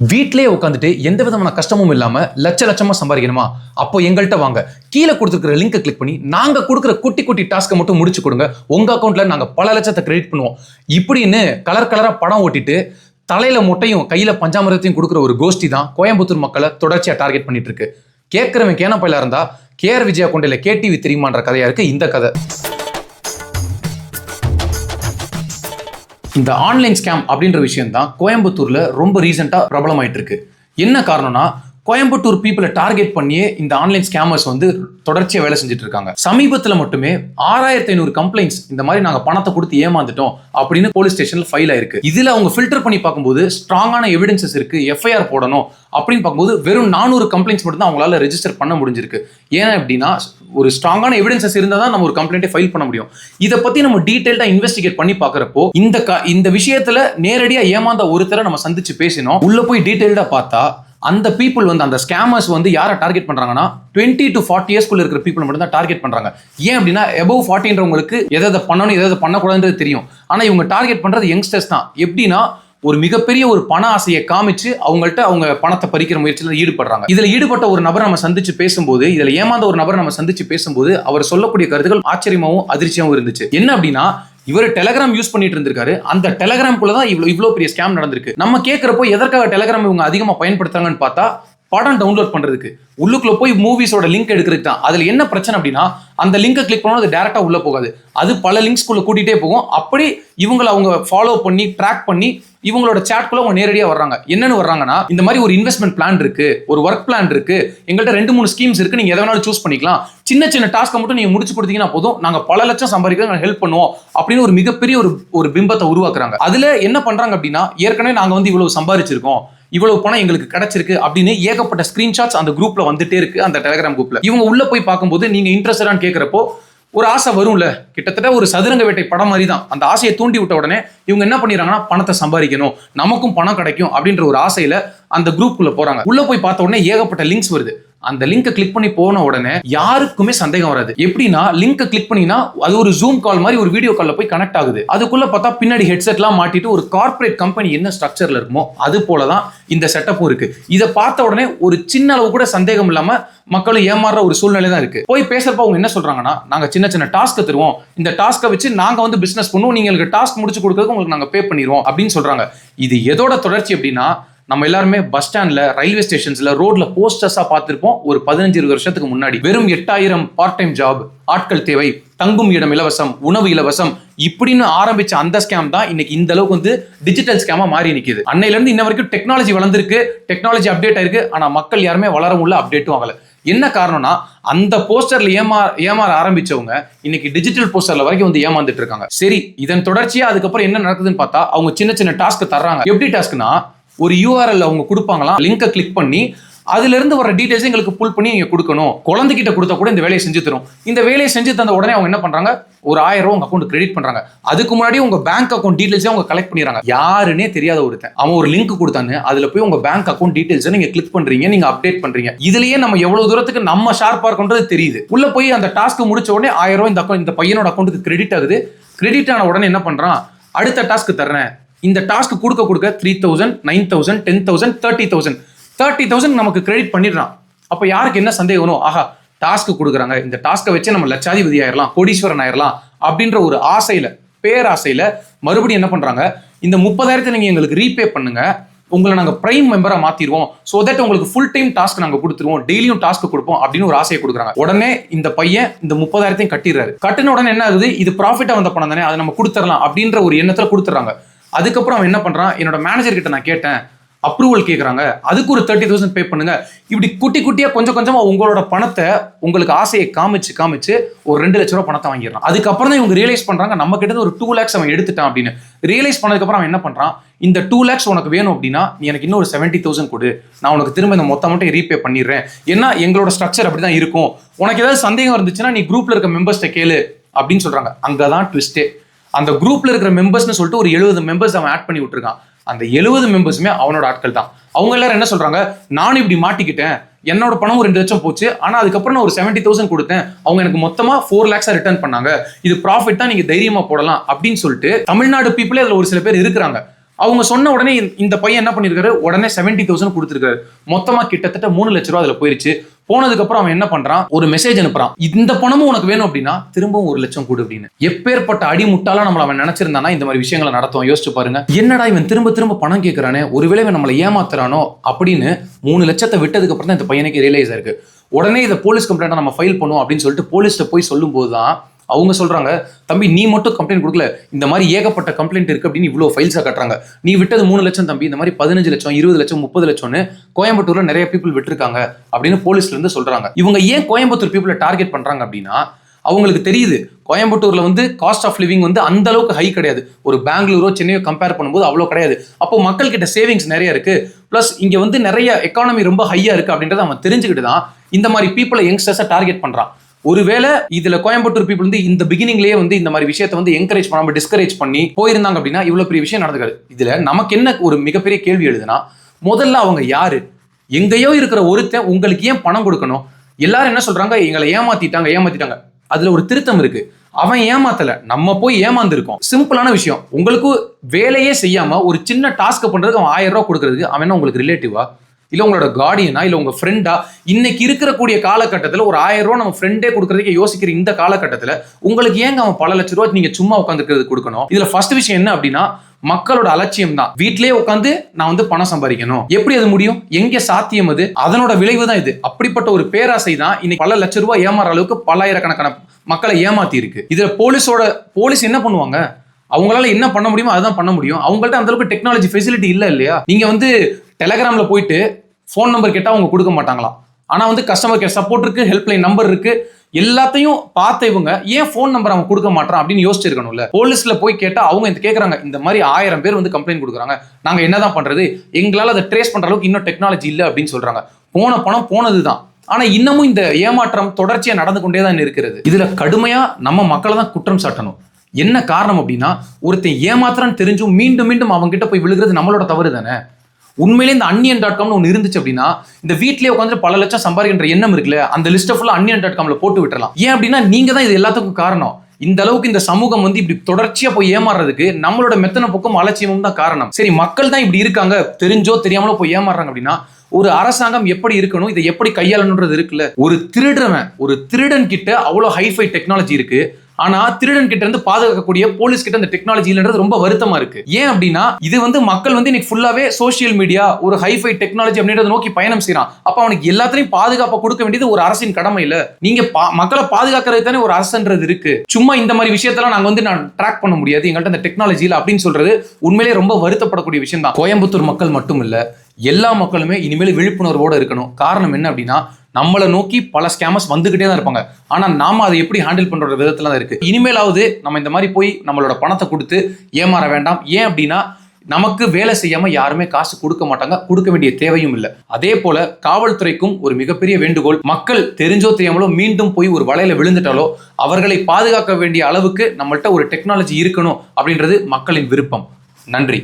வீட்டிலேயே உட்காந்துட்டு எந்த விதமான கஷ்டமும் இல்லாமல் லட்ச லட்சமாக சம்பாதிக்கணுமா? அப்போ எங்கள்கிட்ட வாங்க. கீழே கொடுத்துருக்கிற லிங்கை கிளிக் பண்ணி நாங்கள் கொடுக்குற குட்டி குட்டி டாஸ்க்கை மட்டும் முடிச்சு கொடுங்க. உங்கள் அக்கௌண்ட்டில் நாங்கள் பல லட்சத்தை கிரெடிட் பண்ணுவோம். இப்படின்னு கலர் கலராக படம் ஓட்டிட்டு தலையில் முட்டையும் கையில் பஞ்சாமிரத்தையும் கொடுக்குற ஒரு கோஷ்டி தான் கோயம்புத்தூர் மக்களை தொடர்ச்சியாக டார்கெட் பண்ணிட்டு இருக்கு. கேட்குறவன் கேன பயில இருந்தா கேஆர் விஜயா கொண்டையில் கேடிவி தெரியுமான்ற கதையாக இருக்குது இந்த கதை. இந்த ஆன்லைன் ஸ்கேம் அப்படின்ற விஷயம் தான் கோயம்புத்தூரில் ரொம்ப ரீசெண்டாக பிரபலமாயிட்டு இருக்கு என்ன காரணம்னா கோயம்புத்தூர் பீப்புளை டார்கெட் பண்ணியே இந்த ஆன்லைன் ஸ்கேமர்ஸ் வந்து தொடர்ச்சியாக வேலை செஞ்சுட்டு இருக்காங்க சமீபத்தில் மட்டுமே ஆறாயிரத்தி ஐநூறு கம்ப்ளைண்ட்ஸ் இந்த மாதிரி நாங்கள் பணத்தை கொடுத்து ஏமாந்துட்டோம் அப்படின்னு போலீஸ் ஸ்டேஷனில் ஃபைல் ஆயிருக்கு. இதில் அவங்க ஃபில்டர் பண்ணி பார்க்கும்போது ஸ்ட்ராங்கான எவிடன்சஸ் இருக்கு எஃப்ஐஆர் போடணும் அப்படின்னு பார்க்கும்போது வெறும் நானூறு கம்ப்ளைண்ட்ஸ் மட்டும் தான் அவங்களால ரெஜிஸ்டர் பண்ண முடிஞ்சிருக்கு. ஏன் அப்படின்னா ஒரு ஸ்ட்ராங்கான எவிடன்சஸ் இருந்தால் தான் நம்ம ஒரு கம்ப்ளைண்ட்டை ஃபைல் பண்ண முடியும். இதை பற்றி நம்ம டீட்டெயில்டாக இன்வெஸ்டிகேட் பண்ணி பார்க்குறப்போ இந்த க- இந்த விஷயத்தில் நேரடியாக ஏமாந்த ஒருத்தரை நம்ம சந்திச்சு பேசினோம். உள்ளே போய் டீட்டெயில்டாக பார்த்தா அந்த பீப்புள் வந்து அந்த ஸ்கேமர்ஸ் வந்து யாரை டார்கெட் பண்ணுறாங்கன்னா டுவெண்ட்டி டு ஃபார்ட்டி இயர்ஸ்க்குள்ள இருக்கிற பீப்புள் மட்டும் தான் டார்கெட் பண்ணுறாங்க ஏன் அப்படின்னா எபவ் ஃபார்ட்டின்றவங்களுக்கு எதை எதை பண்ணணும் எதை எதை பண்ணக்கூடாதுன்றது தெரியும். ஆனால் இவங்க டார்கெட் பண்ணுறது யங்ஸ்டர்ஸ் தான். எப்படின்னா ஒரு மிகப்பெரிய ஒரு பண ஆசையை காமிச்சு அவங்கள்ட்ட அவங்க பணத்தை பறிக்கிற முயற்சியில் ஈடுபடுறாங்க. இதில் ஈடுபட்ட ஒரு நபரை நம்ம சந்திச்சு பேசும்போது இதில் ஏமாந்த ஒரு நபரை நம்ம சந்திச்சு பேசும்போது அவர் சொல்லக்கூடிய கருத்துக்கள் ஆச்சரியமாகவும் அதிர்ச்சியாகவும் இருந்துச்சு. என்ன அப்படின்னா இவர் டெலகிராம் யூஸ் பண்ணிட்டு இருந்திருக்காரு. அந்த டெலகிராம்குள்ள தான் இவ்வளவு இவ்வளவு பெரிய ஸ்கேம் நடந்திருக்கு. நம்ம கேட்குறப்போ எதற்காக டெலகிராம் இவங்க அதிகமா பயன்படுத்துறாங்கன்னு பார்த்தா படம் டவுன்லோட் பண்றதுக்கு. உள்ளுக்குள்ள போய் மூவிஸோட லிங்க் எடுக்கிறதுக்கு தான். அதுல என்ன பிரச்சனை அப்படின்னா அந்த லிங்கை கிளிக் பண்ணா அது டேரக்டா உள்ள போகாது. அது பல லிங்க்ஸ்குள்ள கூட்டிகிட்டே போகும். அப்படி இவங்களை அவங்க ஃபாலோ பண்ணி ட்ராக் பண்ணி இவங்களோட சேட்குள்ள அவங்க நேரடியாக வர்றாங்க. என்னன்னு வர்றாங்கன்னா இந்த மாதிரி ஒரு இன்வெஸ்ட்மெண்ட் பிளான் இருக்கு ஒரு ஒர்க் பிளான் இருக்கு எங்கள்கிட்ட ரெண்டு மூணு ஸ்கீம்ஸ் இருக்கு நீங்க எதை வேணாலும் சூஸ் பண்ணிக்கலாம். சின்ன சின்ன டாஸ்க்கை மட்டும் நீங்க முடிச்சு கொடுத்தீங்கன்னா போதும். நாங்க பல லட்சம் சம்பாதிக்க நாங்கள் ஹெல்ப் பண்ணுவோம் அப்படின்னு ஒரு மிகப்பெரிய ஒரு ஒரு பிம்பத்தை உருவாக்குறாங்க. அதுல என்ன பண்றாங்க அப்படின்னா ஏற்கனவே நாங்க வந்து இவ்வளவு சம்பாதிச்சிருக்கோம். இவ்வளவு பணம் எங்களுக்கு கிடைச்சிருக்கு அப்படின்னு ஏகப்பட்ட ஸ்கிரீன்ஷாட்ஸ் அந்த குரூப்ல வந்துட்டே இருக்கு அந்த டெலகிராம் குரூப்ல இவங்க உள்ள போய் பார்க்கும்போது நீங்க இன்ட்ரெஸ்டான்னு கேட்கிறப்போ ஒரு ஆசை வரும்ல. கிட்டத்தட்ட ஒரு சதுரங்க வேட்டை படம் மாதிரி தான் அந்த ஆசையை தூண்டி விட்ட உடனே இவங்க என்ன பண்ணிடுறாங்கன்னா பணத்தை சம்பாதிக்கணும். நமக்கும் பணம் கிடைக்கும் அப்படின்ற ஒரு ஆசையில அந்த குரூப்புக்குள்ள போறாங்க. உள்ள போய் பார்த்த உடனே ஏகப்பட்ட லிங்க்ஸ் வருது. அந்த லிங்கை கிளிக் பண்ணி போன உடனே யாருக்குமே சந்தேகம் வராது. எப்படின்னா லிங்கை கிளிக் பண்ணினா அது ஒரு ஜூம் கால் மாதிரி ஒரு வீடியோ கால்ல போய் கனெக்ட் ஆகுது. அதுக்குள்ள பார்த்தா பின்னாடி ஹெட்செட்லாம் மாட்டிட்டு ஒரு கார்ப்பரேட் கம்பெனி என்ன ஸ்ட்ரக்சர்ல இருக்குமோ அது போல தான் இந்த செட்டப்பும் இருக்கு. இதை பார்த்த உடனே ஒரு சின்ன அளவு கூட சந்தேகம் இல்லாம மக்களும் ஏமாறுற ஒரு சூழ்நிலை தான் இருக்கு. போய் பேசுறப்ப அவங்க என்ன சொல்றாங்கன்னா நாங்க சின்ன சின்ன டாஸ்க் தருவோம். இந்த டாஸ்க்கை வச்சு நாங்க வந்து பிசினஸ் பண்ணுவோம். நீங்க டாஸ்க் முடிச்சு கொடுக்கறதுக்கு உங்களுக்கு நாங்க பே பண்ணிடுவோம் அப்படின்னு சொல்றாங்க. இது எதோட தொடர்ச்சி அப்படின்னா நம்ம எல்லாருமே பஸ் ஸ்டாண்ட்ல ரயில்வே ஸ்டேஷன்ஸ்ல ரோட்ல போஸ்டர்ஸா பார்த்திருப்போம். ஒரு பதினஞ்சு இருபது வருஷத்துக்கு முன்னாடி. வெறும் எட்டாயிரம் பார்ட் டைம் ஜாப் ஆட்கள் தேவை தங்கும் இடம் இலவசம் உணவு இலவசம். இப்படின்னு ஆரம்பிச்ச அந்த ஸ்கேம் தான் இன்னைக்கு இந்த அளவுக்கு வந்து டிஜிட்டல் ஸ்கேமா மாறி நிற்குது அன்னையில இருந்து இன்ன வரைக்கும் டெக்னாலஜி வளர்ந்துருக்கு டெக்னாலஜி அப்டேட் ஆயிருக்கு. ஆனா மக்கள் யாருமே வளரவும் இல்லை அப்டேட்டும் ஆகல. என்ன காரணம்னா அந்த போஸ்டர்ல ஏமா ஏமாற ஆரம்பிச்சவங்க இன்னைக்கு டிஜிட்டல் போஸ்டர்ல வரைக்கும் வந்து ஏமாந்துட்டு இருக்காங்க. சரி இதன் தொடர்ச்சியா அதுக்கப்புறம் என்ன நடக்குதுன்னு பார்த்தா அவங்க சின்ன சின்ன டாஸ்க் தர்றாங்க. எப்படி டாஸ்க்னா ஒரு யூஆர்எல் அவங்க கொடுப்பாங்களாம் லிங்கை கிளிக் பண்ணி அதுல இருந்து வர டீடைல்ஸ் எங்களுக்கு புல் பண்ணி நீங்க கொடுக்கணும். குழந்தைகிட்ட கொடுத்தா கூட இந்த வேலையை செஞ்சு தரும். இந்த வேலையை செஞ்சு தந்த உடனே அவங்க என்ன பண்றாங்க? ஒரு ஆயிரம் ரூபா உங்க அக்கௌண்ட் கிரெடிட் பண்றாங்க. அதுக்கு முன்னாடி உங்க பேங்க் அக்கௌண்ட் டீடைல்ஸே அவங்க கலெக்ட் பண்ணிடுறாங்க. யாருன்னே தெரியாத ஒருத்தன். அவன் ஒரு லிங்க் கொடுத்தானு அதுல போய் உங்க பேங்க் அக்கௌண்ட் டீடைல்ஸ் நீங்க கிளிக் பண்றீங்க நீங்க அப்டேட் பண்றீங்க. இதுலயே நம்ம எவ்வளவு தூரத்துக்கு நம்ம ஷார்ப்பா இருக்கோன்றது தெரியுது. உள்ள போய் அந்த டாஸ்க் முடிச்ச உடனே ஆயிரம் ரூபா இந்த அக்கௌண்ட் இந்த பையனோட அக்கௌண்ட்டுக்கு கிரெடிட் ஆகுது. கிரெடிட் ஆன உடனே என்ன பண்றான்? அடுத்த டாஸ்க் தர்றேன். இந்த டாஸ்க் கொடுக்க கொடுக்க three thousand nine thousand ten thousand thirty thousand thirty thousand நமக்கு கிரெடிட் பண்ணிடுறான். அப்போ யாருக்கு என்ன சந்தேகம் ஆஹா டாஸ்க் கொடுக்குறாங்க. இந்த டாஸ்க்கை வச்சு நம்ம லட்சாதிபதி ஆயிரலாம் கோடீஸ்வரன் ஆயிரலாம் அப்படின்ற ஒரு ஆசையில் பேராசையில் மறுபடியும் என்ன பண்ணுறாங்க இந்த முப்பதாயிரத்தை நீங்கள் எங்களுக்கு ரீபே பண்ணுங்க. உங்களை நாங்கள் பிரைம் மெம்பராக மாற்றிடுவோம் ஸோ தட் உங்களுக்கு ஃபுல் டைம் டாஸ்க் நாங்கள் கொடுத்துருவோம். டெய்லியும் டாஸ்க் கொடுப்போம் அப்படின்னு ஒரு ஆசையை கொடுக்குறாங்க. உடனே இந்த பையன் இந்த முப்பதாயிரத்தையும் கட்டிடுறாரு. கட்டின உடனே என்ன ஆகுது? இது ப்ராஃபிட்டாக வந்த பணம் தானே அதை நம்ம கொடுத்துடலாம் அப்படின்ற ஒரு எண்ணத்தில் கொடுத்துட்றாங்க. அதுக்கப்புறம் அவன் என்ன பண்ணுறான் என்னோட மேனேஜர் கிட்ட நான் கேட்டேன். அப்ரூவல் கேட்குறாங்க அதுக்கு ஒரு தேர்ட்டி தௌசண்ட் பே பண்ணுங்க. இப்படி குட்டி குட்டியாக கொஞ்சம் கொஞ்சமாக உங்களோட பணத்தை உங்களுக்கு ஆசையை காமிச்சு காமிச்சு ஒரு ரெண்டு லட்ச ரூபா பணத்தை வாங்கிடுறான். அதுக்கப்புறம் தான் இவங்க ரியலைஸ் பண்ணுறாங்க நம்ம கிட்ட ஒரு டூ லேக்ஸ் அவன் எடுத்துட்டான் அப்படின்னு. ரியலைஸ் பண்ணதுக்கப்புறம் அவன் என்ன பண்ணுறான் இந்த டூ லேக்ஸ் உனக்கு வேணும் அப்படின்னா நீ எனக்கு இன்னும் ஒரு செவன்ட்டி தௌசண்ட் கொடு. நான் உனக்கு திரும்ப இந்த மொத்த மட்டும் ரீபே பண்ணிடுறேன். ஏன்னா எங்களோட ஸ்ட்ரக்சர் அப்படி தான் இருக்கும். உனக்கு ஏதாவது சந்தேகம் இருந்துச்சுன்னா நீ குரூப்பில் இருக்க மெம்பர்ஸ்ட்ட கேளு அப்படின்னு சொல்கிறாங்க அங்கே தான் ட்விஸ்டே அந்த குரூப்ல இருக்கிற மெம்பர்ஸ்னு சொல்லிட்டு ஒரு எழுபது மெம்பர்ஸ் அவன் ஆட் பண்ணி விட்டுருக்கான். அந்த எழுபது மெம்பர்ஸுமே அவனோட ஆட்கள் தான். அவங்க எல்லாரும் என்ன சொல்றாங்க? நானும் இப்படி மாட்டிக்கிட்டேன். என்னோட பணம் ஒரு ரெண்டு லட்சம் போச்சு. ஆனா அதுக்கப்புறம் நான் ஒரு செவன்ட்டி தௌசண்ட் கொடுத்தேன். அவங்க எனக்கு மொத்தமா ஃபோர் லேக்ஸா ரிட்டர்ன் பண்ணாங்க. இது ப்ராஃபிட் தான் நீங்க தைரியமா போடலாம். அப்படின்னு சொல்லிட்டு தமிழ்நாடு பீப்புளே அதுல ஒரு சில பேர் இருக்கிறாங்க. அவங்க சொன்ன உடனே இந்த- இந்த பையன் என்ன பண்ணிருக்காரு உடனே செவன்டி தௌசண்ட் கொடுத்துருக்காரு. மொத்தமா கிட்டத்தட்ட மூணு லட்ச ரூபா அதுல போயிருச்சு. போனதுக்கு அப்புறம் அவன் என்ன பண்றான்? ஒரு மெசேஜ் அனுப்புறான். இந்த பணமும் உனக்கு வேணும் அப்படின்னா திரும்பவும் ஒரு லட்சம் கொடு அப்படின்னு. எப்பேற்பட்ட அடி முட்டாளா நம்மள அவன் நினைச்சிருந்தானா இந்த மாதிரி விஷயங்களை நடத்தும் யோசிச்சு பாருங்க. என்னடா இவன் திரும்ப திரும்ப பணம் கேட்கறானே ஒருவேளை இவன் நம்மளை ஏமாத்துறானோ அப்படின்னு மூணு லட்சத்தை விட்டதுக்கு அப்புறம் தான் இந்த பையனுக்கு ரியலைஸ் ஆயிருக்கு. உடனே இதை போலீஸ் கம்ப்ளைண்ட் நம்ம ஃபைல் பண்ணுவோம் அப்படின்னு சொல்லிட்டு போலீஸ்கிட்ட போய் சொல்லும்போது தான் அவங்க சொல்றாங்க தம்பி நீ மட்டும் கம்ப்ளைண்ட் கொடுக்கல. இந்த மாதிரி ஏகப்பட்ட கம்ப்ளைண்ட் இருக்கு அப்படின்னு இவ்வளோ ஃபைல்ஸாக கட்டுறாங்க. நீ விட்டது மூணு லட்சம் தம்பி இந்த மாதிரி பதினஞ்சு லட்சம் இருபது லட்சம் முப்பது லட்சம்னு கோயம்புத்தூர்ல நிறைய பீப்புள் விட்டுருக்காங்க அப்படின்னு போலீஸ்ல இருந்து சொல்றாங்க. இவங்க ஏன் கோயம்புத்தூர் பீப்புளை டார்கெட் பண்றாங்க அப்படின்னா அவங்களுக்கு தெரியுது கோயம்புத்தூர்ல வந்து காஸ்ட் ஆஃப் லிவிங் வந்து அந்த அளவுக்கு ஹை கிடையாது. ஒரு பெங்களூரோ சென்னையோ கம்பேர் பண்ணும்போது அவ்வளோ கிடையாது. அப்போ மக்கள் கிட்ட சேவிங்ஸ் நிறைய இருக்கு. ப்ளஸ் இங்க வந்து நிறைய எக்கானமி ரொம்ப ஹையா இருக்கு அப்படின்றத அவன் தெரிஞ்சுக்கிட்டு தான் இந்த மாதிரி பீப்புளை யங்ஸ்டர்ஸை டார்கெட் பண்றான். ஒருவேளை இதுல கோயம்புத்தூர் பீப்புள் வந்து இந்த பிகினிங்லயே வந்து இந்த மாதிரி விஷயத்தை வந்து என்கரேஜ் பண்ணாம டிஸ்கரேஜ் பண்ணி போயிருந்தாங்க அப்படின்னா இவ்வளவு பெரிய விஷயம் நடந்துக்காது. இதுல நமக்கு என்ன ஒரு மிகப்பெரிய கேள்வி எழுதுனா முதல்ல அவங்க யாரு? எங்கேயோ இருக்கிற ஒருத்தன் உங்களுக்கு ஏன் பணம் கொடுக்கணும்? எல்லாரும் என்ன சொல்றாங்க? எங்களை ஏமாத்திட்டாங்க ஏமாத்திட்டாங்க. அதுல ஒரு திருத்தம் இருக்கு. அவன் ஏமாத்தல. நம்ம போய் ஏமாந்துருக்கோம். சிம்பிளான விஷயம். உங்களுக்கு வேலையே செய்யாம ஒரு சின்ன டாஸ்க் பண்றதுக்கு அவன் ஆயிரம் ரூபாய் கொடுக்கறதுக்கு அவன் உங்களுக்கு ரிலேட்டிவா இல்ல உங்களோட கார்டியனா இல்ல உங்க ஃப்ரெண்டா இன்னைக்கு இருக்கக்கூடிய காலகட்டத்தில் காலகட்டத்துல ஒரு ஆயிரம் ரூபா நம்ம ஃப்ரெண்டே கொடுக்கறதுக்கு யோசிக்கிற இந்த காலகட்டத்துல உங்களுக்கு ஏங்க அவன் பல லட்ச ரூபா நீங்க சும்மா உட்காந்துக்கிறது கொடுக்கணும்? இதுல ஃபர்ஸ்ட் விஷயம் என்ன அப்படின்னா மக்களோட அலட்சியம் தான். வீட்லயே உட்காந்து நான் வந்து பணம் சம்பாதிக்கணும். எப்படி அது முடியும்? எங்க சாத்தியம் அது? அதனோட விளைவு தான் இது. அப்படிப்பட்ட ஒரு பேராசை தான் இன்னைக்கு பல லட்ச ரூபாய் ஏமாற அளவுக்கு பல்லாயிரக்கணக்கான மக்களை ஏமாத்தி இருக்கு. இதுல போலீஸோட போலீஸ் என்ன பண்ணுவாங்க? அவங்களால என்ன பண்ண முடியுமோ அதுதான் பண்ண முடியும். அவங்கள்ட்ட அந்த அளவுக்கு டெக்னாலஜி ஃபெசிலிட்டி இல்லை இல்லையா? நீங்க வந்து டெலகிராமில் போயிட்டு ஃபோன் நம்பர் கேட்டால் அவங்க கொடுக்க மாட்டாங்களாம். ஆனால் வந்து கஸ்டமர் கேர் சப்போர்ட் இருக்கு ஹெல்ப்லைன் நம்பர் இருக்குது எல்லாத்தையும் பார்த்த இவங்க ஏன் ஃபோன் நம்பர் அவன் கொடுக்க மாட்டான் அப்படின்னு யோசிச்சிருக்கணும்ல போலீஸ்ல போய் கேட்டால் அவங்க இந்த கேட்குறாங்க இந்த மாதிரி ஆயிரம் பேர் வந்து கம்ப்ளைண்ட் கொடுக்குறாங்க. நாங்க என்னதான் பண்ணுறது எங்களால் அதை ட்ரேஸ் பண்ணுற அளவுக்கு இன்னும் டெக்னாலஜி இல்லை அப்படின்னு சொல்கிறாங்க போன பணம் போனது தான் ஆனால் இன்னமும் இந்த ஏமாற்றம் தொடர்ச்சியாக நடந்து கொண்டே தான் இருக்கிறது. இதில் கடுமையாக நம்ம மக்களை தான் குற்றம் சாட்டணும். என்ன காரணம் அப்படின்னா ஒருத்தன் ஏமாத்திரம் தெரிஞ்சும் மீண்டும் மீண்டும் அவங்ககிட்ட போய் விழுகிறது நம்மளோட தவறு தானே உண்மையிலே இந்த அன்னியன் டாட் காம்னு ஒன்று இருந்துச்சு அப்படின்னா இந்த வீட்லயே உட்காந்து பல லட்சம் சம்பாதிக்கின்ற எண்ணம் இருக்குல்ல அந்த லிஸ்ட்டை ஃபுல்லாக அன்னியன் டாட் காமில் போட்டு விட்டுறலாம். ஏன் அப்படின்னா நீங்க தான் இது எல்லாத்துக்கும் காரணம். இந்த அளவுக்கு இந்த சமூகம் வந்து இப்படி தொடர்ச்சியா போய் ஏமாறுறதுக்கு நம்மளோட மெத்தன பக்கம் அலட்சியமும் தான் காரணம். சரி மக்கள் தான் இப்படி இருக்காங்க தெரிஞ்சோ தெரியாமலோ போய் ஏமாறுறாங்க அப்படின்னா ஒரு அரசாங்கம் எப்படி இருக்கணும் இதை எப்படி கையாளணுன்றது இருக்குல்ல. ஒரு திருடுறவன் ஒரு திருடன் கிட்ட அவ்வளோ ஹைஃபை டெக்னாலஜி இருக்கு. ஆனா திருடன் கிட்ட இருந்து பாதுகாக்கக்கூடிய போலீஸ் கிட்ட அந்த டெக்னாலஜி இல்லைன்றது ரொம்ப வருத்தமா இருக்கு. ஏன் அப்படின்னா இது வந்து மக்கள் வந்து இன்னைக்கு ஃபுல்லாவே சோஷியல் மீடியா ஒரு ஹைஃபை டெக்னாலஜி அப்படின்றத நோக்கி பயணம் செய்யறான் அப்ப அவனுக்கு எல்லாத்துலயும் பாதுகாப்பை கொடுக்க வேண்டியது ஒரு அரசின் கடமை இல்ல. நீங்க பா- மக்களை பாதுகாக்கிறது தானே ஒரு அரசுன்றது இருக்கு. சும்மா இந்த மாதிரி விஷயத்தெல்லாம் நாங்க வந்து நான் ட்ராக் பண்ண முடியாது. எங்கள்கிட்ட அந்த டெக்னாலஜி அப்படின்னு சொல்றது உண்மையிலேயே ரொம்ப வருத்தப்படக்கூடிய விஷயம் தான் கோயம்புத்தூர் மக்கள் மட்டும் இல்ல எல்லா மக்களுமே இனிமேல் விழிப்புணர்வோடு இருக்கணும். காரணம் என்ன அப்படின்னா நம்மளை நோக்கி பல ஸ்கேமர்ஸ் வந்துகிட்டே தான் இருப்பாங்க. ஆனால் நாம அதை எப்படி ஹேண்டில் பண்ணுற விதத்தில் தான் இருக்குது இனிமேலாவது நம்ம இந்த மாதிரி போய் நம்மளோட பணத்தை கொடுத்து ஏமாற வேண்டாம். ஏன் அப்படின்னா நமக்கு வேலை செய்யாமல் யாருமே காசு கொடுக்க மாட்டாங்க. கொடுக்க வேண்டிய தேவையும் இல்லை. அதே போல காவல்துறைக்கும் ஒரு மிகப்பெரிய வேண்டுகோள் மக்கள் தெரிஞ்சோ தெரியாமலோ மீண்டும் போய் ஒரு வலையில விழுந்துட்டாலோ அவர்களை பாதுகாக்க வேண்டிய அளவுக்கு நம்மள்ட்ட ஒரு டெக்னாலஜி இருக்கணும் அப்படின்றது மக்களின் விருப்பம். நன்றி.